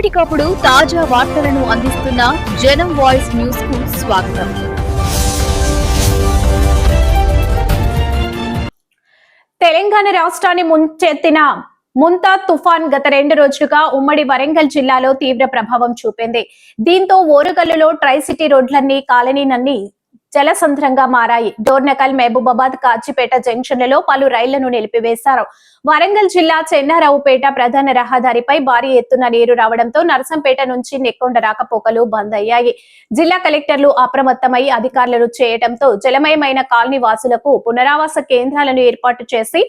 ఎప్పటికప్పుడు తాజా వార్తలను అందిస్తున్న జనం వాయిస్ న్యూస్కు స్వాగతం. తెలంగాణ రాష్ట్రాన్ని ముంచెత్తిన ముంతా తుఫాన్ గత రెండు రోజులుగా ఉమ్మడి వరంగల్ జిల్లాలో తీవ్ర ప్రభావం చూపింది. దీంతో ఓరుగల్లులో ట్రై సిటీ రోడ్లన్నీ కాలనీలన్నీ జలసంద్రంగా మారాయి. డోర్నకల్ మహబూబాబాద్ కాచిపేట జంక్షన్లలో పలు రైళ్ళను నిలిపివేశారు. వరంగల్ జిల్లా చెన్నారావుపేట ప్రధాన రహదారిపై భారీ ఎత్తున నీరు రావడంతో నరసంపేట నుంచి నెక్కొండ రాకపోకలు బంద్ అయ్యాయి జిల్లా కలెక్టర్లు అప్రమత్తమై అధికారులను చేయడంతో జలమయమైన కాలనీ వాసులకు పునరావాస కేంద్రాలను ఏర్పాటు చేసి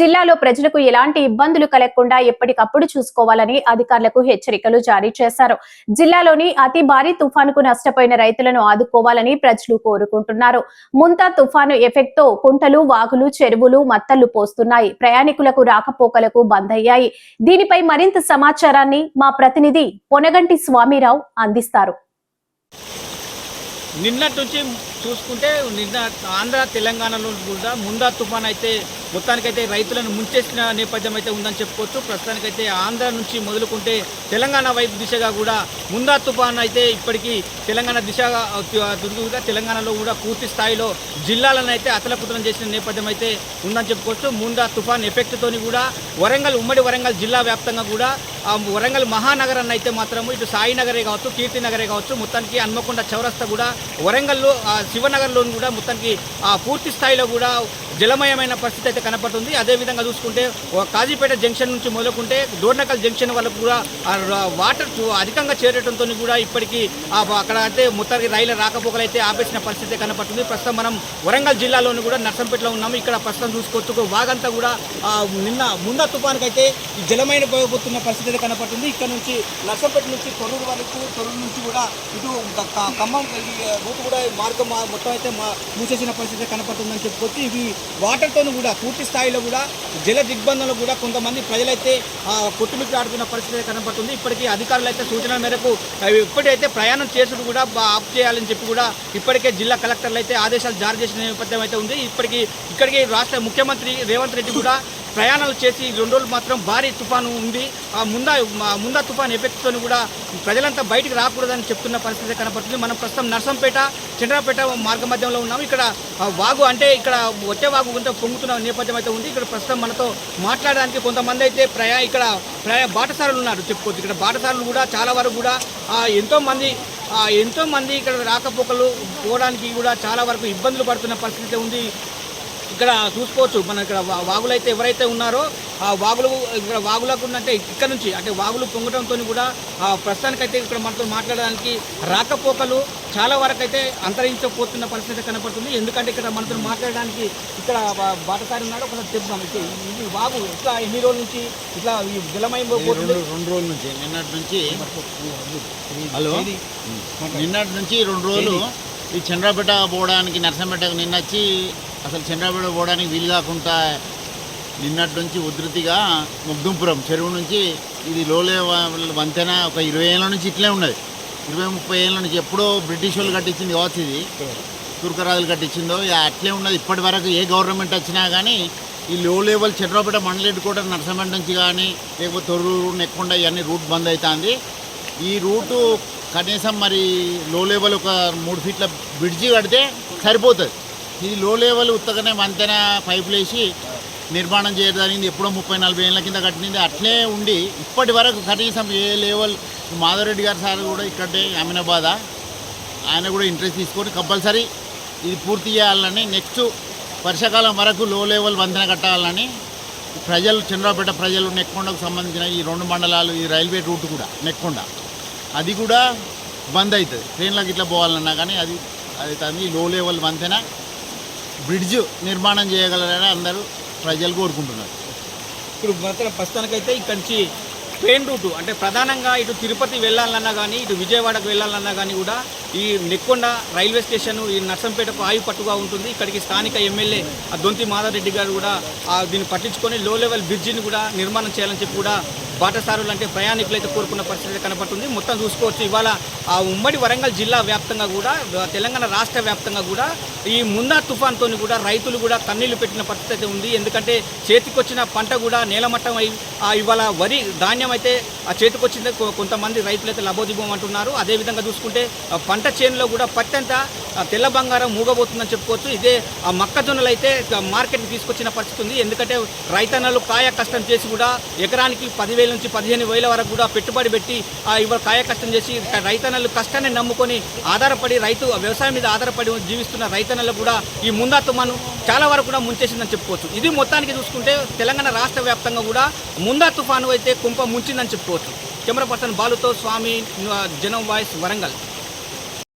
జిల్లాలో ప్రజలకు ఎలాంటి ఇబ్బందులు కలగకుండా ఎప్పటికప్పుడు చూసుకోవాలని అధికారులకు హెచ్చరికలు జారీ చేశారు. జిల్లాలోని అతి భారీ తుఫానుకు నష్టపోయిన రైతులను ఆదుకోవాలని ప్రజలు కోరు కోరుకుంటున్నారు. ముంతా తుఫాను ఎఫెక్ట్తో కుంటలు వాగులు చెరువులు మత్తళ్ళు పోస్తున్నాయి. ప్రయాణికులకు రాకపోకలకు బంద్ అయ్యాయి దీనిపై మరింత సమాచారాన్ని మా ప్రతినిధి పొనగంటి స్వామిరావు అందిస్తారు. నిన్నటి నుంచి చూసుకుంటే నిన్న ఆంధ్ర తెలంగాణలో కూడా ముందా తుఫాన్ అయితే మొత్తానికైతే రైతులను ముంచేసిన నేపథ్యం అయితే ఉందని చెప్పుకోవచ్చు. ప్రస్తుతానికైతే ఆంధ్ర నుంచి మొదలుకుంటే తెలంగాణ వైపు దిశగా కూడా ముందా తుఫాన్ అయితే ఇప్పటికీ తెలంగాణ దిశగా దుర్గుగా తెలంగాణలో కూడా పూర్తి స్థాయిలో జిల్లాలను అయితే అతలకుతలం చేసిన నేపథ్యం అయితే ఉందని చెప్పుకోవచ్చు. ముందా తుఫాన్ ఎఫెక్ట్తోని కూడా వరంగల్ ఉమ్మడి వరంగల్ జిల్లా వ్యాప్తంగా కూడా వరంగల్ మహానగరాన్ని అయితే మాత్రము ఇటు సాయినగరే కావచ్చు కీర్తి నగరే కావచ్చు మొత్తానికి హన్మకొండ చౌరస్తా కూడా వరంగల్లో శివనగర్లోని కూడా మొత్తానికి ఆ పూర్తి స్థాయిలో కూడా జలమయమైన పరిస్థితి అయితే కనపడుతుంది. అదేవిధంగా చూసుకుంటే కాజీపేట జంక్షన్ నుంచి మొదలుకుంటే దోర్నకల్ జంక్షన్ వరకు కూడా వాటర్ అధికంగా చేరడంతో కూడా ఇప్పటికీ అక్కడ అయితే మొత్తానికి రైలు రాకపోకలు అయితే ఆపేసిన పరిస్థితి కనపడుతుంది. ప్రస్తుతం మనం వరంగల్ జిల్లాలోని కూడా నర్సంపేటలో ఉన్నాము. ఇక్కడ ప్రస్తుతం చూసుకోవచ్చు వాగంతా కూడా నిన్న ముంద తుఫానికి జలమైన పోయబోతున్న పరిస్థితి అయితే కనపడుతుంది. ఇక్కడ నుంచి నర్సంపేట నుంచి తొర్రూరు వరకు తొర్రూరు నుంచి కూడా ఇటు ఖమ్మం రూట్ కూడా మార్గం మా- మొత్తం అయితే మూసేసిన పరిస్థితి కనపడుతుందని చెప్పుకోవచ్చు. ఇవి వాటర్తో కూడా పూర్తి స్థాయిలో కూడా జల దిగ్బంధంలో కూడా కొంతమంది ప్రజలైతే ఆ, కొట్టుమిట్టాడుతున్న పరిస్థితి కనబడుతుంది. ఇప్పటికీ అధికారులు అయితే సూచనల మేరకు ఇప్పటికైతే ప్రయాణం చేసుడు కూడా ఆఫ్ చేయాలని చెప్పి కూడా ఇప్పటికే జిల్లా కలెక్టర్లు అయితే ఆదేశాలు జారీ చేసిన నేపథ్యం అయితే ఉంది. ఇప్పటికీ ఇక్కడికి రాష్ట్ర ముఖ్యమంత్రి రేవంత్ రెడ్డి కూడా ప్రయాణాలు చేసి రెండు రోజులు మాత్రం భారీ తుఫాను ఉంది. ఆ ముందా ముందా తుఫాను ఎఫెక్ట్తో కూడా ప్రజలంతా బయటికి రాకూడదని చెప్తున్న పరిస్థితి కనపడుతుంది. మనం ప్రస్తుతం నర్సంపేట చంద్రపేట మార్గ మధ్యంలో ఉన్నాము. ఇక్కడ వాగు అంటే ఇక్కడ వచ్చే వాగు కొంత పొంగుతున్న నేపథ్యం అయితే ఉంది. ఇక్కడ ప్రస్తుతం మనతో మాట్లాడడానికి కొంతమంది అయితే ప్రయా ఇక్కడ ప్రయా బాటసారులు ఉన్నారు చెప్పుకోవచ్చు. ఇక్కడ బాటసారులు కూడా చాలా వరకు కూడా ఎంతోమంది ఎంతోమంది ఇక్కడ రాకపోకలు పోవడానికి కూడా చాలా వరకు ఇబ్బందులు పడుతున్న పరిస్థితి అయితే ఉంది. ఇక్కడ చూసుకోవచ్చు. మన ఇక్కడ వాగులు అయితే ఎవరైతే ఉన్నారో ఆ వాగులు ఇక్కడ వాగులకు అంటే ఇక్కడ నుంచి అంటే వాగులు పొంగడంతో కూడా ఆ ప్రస్తుతానికైతే ఇక్కడ మనతో మాట్లాడడానికి రాకపోకలు చాలా వరకు అయితే అంతరించకపోతున్న పరిస్థితి కనపడుతుంది. ఎందుకంటే ఇక్కడ మనతో మాట్లాడడానికి ఇక్కడ బాటసారి ఉన్నాడు. ఒకసారి చెప్తాం ఇది వాగు ఇట్లా ఎన్ని రోజుల నుంచి ఇట్లా ఈ పోతుంది? రెండు రోజుల నుంచి నిన్నటి నుంచి హలో? నిన్నటి నుంచి రెండు రోజులు ఈ చంద్రపేట పోవడానికి నర్సంపేటకు నిన్న వచ్చి అసలు చంద్రబాబు పోవడానికి వీలు కాకుండా నిన్నటి నుంచి ఉధృతిగా ముగ్దుంపురం చెరువు నుంచి ఇది లోలే వంతెన ఒక ఇరవై ఏళ్ళ నుంచి ఇట్లే ఉన్నది. ఇరవై ముప్పై ఏళ్ళ నుంచి ఎప్పుడో బ్రిటిష్ వాళ్ళు కట్టించింది కావచ్చు ఇది. తుర్కరాజులు కట్టించిందో ఇక అట్లే ఉన్నది. ఇప్పటి వరకు ఏ గవర్నమెంట్ వచ్చినా కానీ ఈ లో లెవెల్ చంద్రపేట మండలి కూడా నర్సంపేట నుంచి కానీ లేకపోతే తొర్రూరు నెక్కొండ ఇవన్నీ రూట్ బంద్ అవుతుంది ఈ రూటు కనీసం మరి లో లెవెల్ ఒక మూడు ఫీట్ల బ్రిడ్జి కడితే సరిపోతుంది. ఇది లో లెవెల్ ఉత్తగానే వంతెన పైపులు వేసి నిర్మాణం చేయడానికి ఎప్పుడో ముప్పై నలభై ఏళ్ళ కింద కట్టింది. అట్లే ఉండి ఇప్పటి వరకు కనీసం ఏ లెవెల్ మాధవరెడ్డి గారు సార్ కూడా ఇక్కడే అమినాబాద్ ఆయన కూడా ఇంట్రెస్ట్ తీసుకొని కంపల్సరీ ఇది పూర్తి చేయాలని నెక్స్ట్ వర్షాకాలం వరకు లో లెవెల్ వంతెన కట్టాలని ప్రజలు చంద్రపేట ప్రజలు నెక్కొండకు సంబంధించిన ఈ రెండు మండలాలు ఈ రైల్వే రూట్ కూడా నెక్కొండ. అది కూడా బంద్ అవుతుంది ట్రైన్లకు ఇట్లా పోవాలన్నా కానీ అది అది తంది లో లెవెల్ వంతెన బ్రిడ్జ్ నిర్మాణం చేయగలరని అందరూ ప్రజలు కోరుకుంటున్నారు. ఇప్పుడు మాత్రం ప్రస్తుతానికైతే ఇక్కడి నుంచి ట్రైన్ రూటు అంటే ప్రధానంగా ఇటు తిరుపతి వెళ్ళాలన్నా కానీ ఇటు విజయవాడకు వెళ్ళాలన్నా కానీ కూడా ఈ నెక్కొండ రైల్వే స్టేషన్ ఈ నర్సంపేటకు ఆయు పట్టుగా ఉంటుంది. ఇక్కడికి స్థానిక ఎమ్మెల్యే దొంతి మాధారెడ్డి గారు కూడా దీన్ని పట్టించుకొని లో లెవెల్ బ్రిడ్జిని కూడా నిర్మాణం చేయాలని చెప్పి కూడా బాటసారులు అంటే ప్రయాణికులు అయితే కోరుకున్న పరిస్థితి కనపడుతుంది. మొత్తం చూసుకోవచ్చు. ఇవాళ ఆ ఉమ్మడి వరంగల్ జిల్లా వ్యాప్తంగా కూడా తెలంగాణ రాష్ట్ర వ్యాప్తంగా కూడా ఈ ముందా తుఫాన్తో కూడా రైతులు కూడా కన్నీళ్ళు పెట్టిన పరిస్థితి అయితే ఉంది. ఎందుకంటే చేతికొచ్చిన పంట కూడా నేలమట్టం అయి ఇవాళ వరి ధాన్యం అయితే ఆ చేతికొచ్చింది కొంతమంది రైతులు అయితే లబోదిబోం అంటున్నారు అదేవిధంగా చూసుకుంటే పంట చేనులో కూడా పత్తి అంతా తెల్ల బంగారం మూగబోతుందని చెప్పుకోవచ్చు. ఇదే ఆ మొక్కజొన్నలు అయితే మార్కెట్కి తీసుకొచ్చిన పరిస్థితి ఉంది. ఎందుకంటే రైతన్నలు కాయ కష్టం చేసి కూడా ఎకరానికి పదివేల నుంచి పదిహేను వేల వరకు కూడా పెట్టుబడి పెట్టి ఇవాళ కాయ కష్టం చేసి రైతన్నలు కష్టాన్ని నమ్ముకొని ఆధారపడి రైతు వ్యవసాయం మీద ఆధారపడి జీవిస్తున్న రైతన్నలు కూడా ఈ ముందా తుమాను చాలా వరకు కూడా ముంచేసిందని చెప్పుకోవచ్చు. ఇది మొత్తానికి చూసుకుంటే తెలంగాణ రాష్ట్ర వ్యాప్తంగా కూడా ముందా తుఫాను అయితే కుంప ముంచిందని చెప్పుకోవచ్చు. కెమెరా పర్సన్ బాలుతో స్వామి జనం వాయిస్ వరంగల్.